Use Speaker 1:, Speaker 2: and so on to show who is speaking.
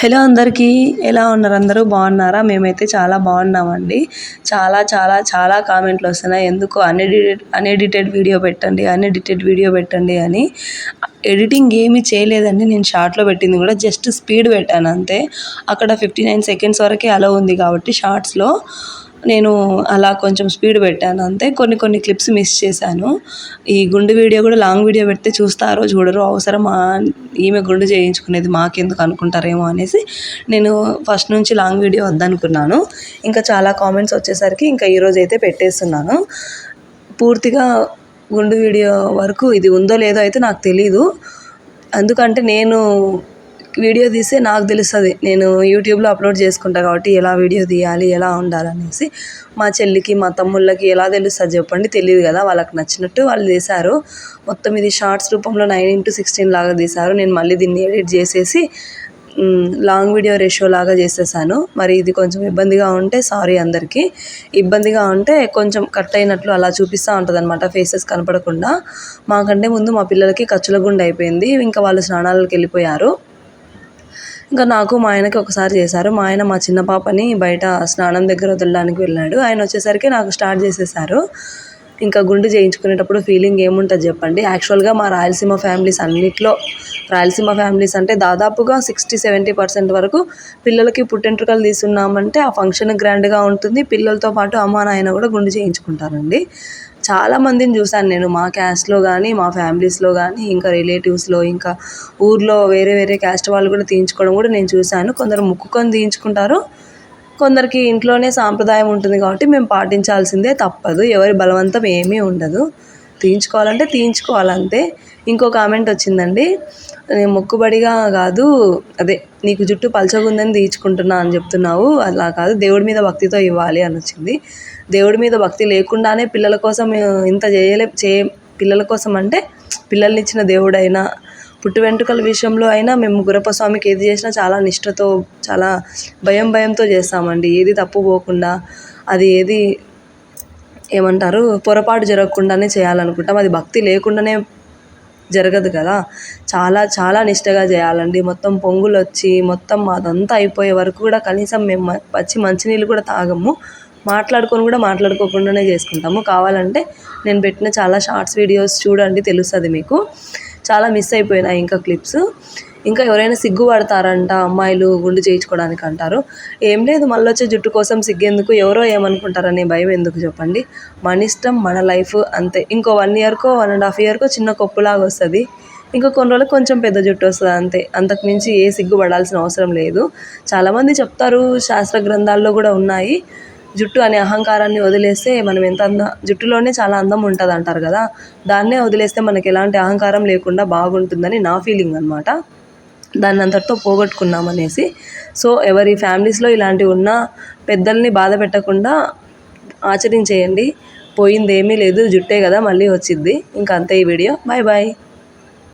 Speaker 1: Hello అందరికీ ఎలా ఉన్నారు అందరూ? బాగున్నారా? మేమైతే చాలా బాగున్నామండి. చాలా చాలా చాలా కామెంట్లు వస్తున్నాయి. ఎందుకు అన్ఎడిటెడ్ అన్ఎడిటెడ్ వీడియో పెట్టండి అన్ఎడిటెడ్ వీడియో పెట్టండి అని. ఎడిటింగ్ ఏమీ చేయలేదండి. నేను షార్ట్లో పెట్టింది కూడా జస్ట్ స్పీడ్ పెట్టాను అంతే. అక్కడ ఫిఫ్టీ నైన్ సెకండ్స్ వరకే అలా ఉంది కాబట్టి షార్ట్స్లో. నేను అలా కొంచెం స్పీడ్ పెట్టాను అంతే. కొన్ని కొన్ని క్లిప్స్ మిస్ చేశాను. ఈ గుండు వీడియో కూడా లాంగ్ వీడియో పెడితే చూస్తారో చూడరు అవసరమా ఈమె గుండు చేయించుకునేది మాకెందుకు అనుకుంటారేమో అనేసి నేను ఫస్ట్ నుంచి లాంగ్ వీడియో వద్దనుకున్నాను. ఇంకా చాలా కామెంట్స్ వచ్చేసరికి ఇంకా ఈరోజు అయితే పెట్టేస్తున్నాను. పూర్తిగా గుండు వీడియో వరకు ఇది ఉందో లేదో అయితే నాకు తెలీదు. ఎందుకంటే నేను వీడియో తీస్తే నాకు తెలుస్తుంది. నేను యూట్యూబ్లో అప్లోడ్ చేసుకుంటా కాబట్టి ఎలా వీడియో తీయాలి ఎలా ఉండాలనేసి మా చెల్లికి మా తమ్ముళ్ళకి ఎలా తెలుస్తుంది చెప్పండి. తెలియదు కదా వాళ్ళకి నచ్చినట్టు వాళ్ళు తీశారు. మొత్తం ఇది షార్ట్స్ రూపంలో నైన్ ఇంటూ సిక్స్టీన్ లాగా తీశారు. నేను మళ్ళీ దీన్ని ఎడిట్ చేసేసి లాంగ్ వీడియో రేషియో లాగా చేసేసాను. మరి ఇది కొంచెం ఇబ్బందిగా ఉంటే సారీ అందరికీ. ఇబ్బందిగా ఉంటే కొంచెం కట్ అయినట్లు అలా చూపిస్తూ ఉంటుంది అనమాట ఫేసెస్ కనపడకుండా. మాకంటే ముందు మా పిల్లలకి ఖర్చుల గుండె అయిపోయింది. ఇంకా వాళ్ళు స్నానాలకు వెళ్ళిపోయారు. ఇంకా నాకు మా ఆయనకి ఒకసారి చేశారు. మా ఆయన మా చిన్న పాపని బయట స్నానం దగ్గర వదలడానికి వెళ్ళాడు. ఆయన వచ్చేసరికి నాకు స్టార్ట్ చేసేసారు. ఇంకా గుండు చేయించుకునేటప్పుడు ఫీలింగ్ ఏముంటుంది చెప్పండి? యాక్చువల్గా మా రాయలసీమ ఫ్యామిలీస్ అన్నిట్లో రాయలసీమ ఫ్యామిలీస్ అంటే దాదాపుగా సిక్స్టీ సెవెంటీ పర్సెంట్ వరకు పిల్లలకి పుట్టెంట్రుకలు తీసుకున్నామంటే ఆ ఫంక్షన్ గ్రాండ్గా ఉంటుంది. పిల్లలతో పాటు అమ్మ నాయన కూడా గుండు చేయించుకుంటారండి. చాలా మందిని చూశాను నేను మా క్యాస్ట్లో కానీ మా ఫ్యామిలీస్లో కానీ ఇంకా రిలేటివ్స్లో ఇంకా ఊర్లో వేరే వేరే క్యాస్ట్ వాళ్ళు కూడా తీయించుకోవడం కూడా నేను చూశాను. కొందరు ముక్కుకొని తీయించుకుంటారు. కొందరికి ఇంట్లోనే సాంప్రదాయం ఉంటుంది కాబట్టి మేము పాటించాల్సిందే తప్పదు. ఎవరి బలవంతం ఏమీ ఉండదు. తీయించుకోవాలంటే తీయించుకోవాలంతే. ఇంకో కామెంట్ వచ్చిందండి. మొక్కుబడిగా కాదు అదే నీకు జుట్టు పలచగుందని తీయించుకుంటున్నా అని చెప్తున్నావు. అలా కాదు దేవుడి మీద భక్తితో ఇవ్వాలి అని వచ్చింది. దేవుడి మీద భక్తి లేకుండానే పిల్లల కోసం ఇంత చేయలే చే పిల్లల కోసం అంటే పిల్లల్ని ఇచ్చిన దేవుడైనా పుట్టు వెంట్రుకల విషయంలో అయినా మేము గురప్ప స్వామికి ఏది చేసినా చాలా నిష్ఠతో చాలా భయం భయంతో చేస్తామండి. ఏది తప్పు పోకుండా అది ఏది ఏమంటారు పొరపాటు జరగకుండానే చేయాలనుకుంటాం. అది భక్తి లేకుండానే జరగదు కదా. చాలా చాలా నిష్టగా చేయాలండి. మొత్తం పొంగులు వచ్చి మొత్తం అదంతా అయిపోయే వరకు కూడా కనీసం మేము వచ్చి మంచినీళ్ళు కూడా తాగము. మాట్లాడుకొని కూడా మాట్లాడుకోకుండానే చేసుకుంటాము. కావాలంటే నేను పెట్టిన చాలా షార్ట్స్ వీడియోస్ చూడండి తెలుస్తుంది మీకు. చాలా మిస్ అయిపోయినాయి ఇంకా క్లిప్స్ ఇంకా ఎవరైనా సిగ్గుపడతారంట అమ్మాయిలు గుండు చేయించుకోవడానికి అంటారు. ఏం లేదు మళ్ళీ వచ్చే జుట్టు కోసం సిగ్గెందుకు ఎవరో ఏమనుకుంటారనే భయం ఎందుకు చెప్పండి. మన ఇష్టం మన లైఫ్ అంతే. ఇంకో వన్ ఇయర్కో వన్ అండ్ హాఫ్ ఇయర్కో చిన్న కొప్పులాగా వస్తుంది. ఇంకా కొన్ని రోజులకు కొంచెం పెద్ద జుట్టు వస్తుంది అంతే. అంతకు మించి ఏ సిగ్గుపడాల్సిన అవసరం లేదు. చాలామంది చెప్తారు శాస్త్ర గ్రంథాల్లో కూడా ఉన్నాయి. జుట్టు అనే అహంకారాన్ని వదిలేస్తే మనం ఎంత అంద జుట్టులోనే చాలా అందం ఉంటుంది అంటారు కదా. దాన్నే వదిలేస్తే మనకి ఎలాంటి అహంకారం లేకుండా బాగుంటుందని నా ఫీలింగ్ అనమాట దాన్ని అంతటితో పోగొట్టుకున్నాం అనేసి. సో ఎవరి ఫ్యామిలీస్లో ఇలాంటివి ఉన్నా పెద్దల్ని బాధ పెట్టకుండా ఆచరించేయండి. పోయింది ఏమీ లేదు జుట్టే కదా మళ్ళీ వచ్చింది. ఇంకా అంతే ఈ వీడియో. Bye bye.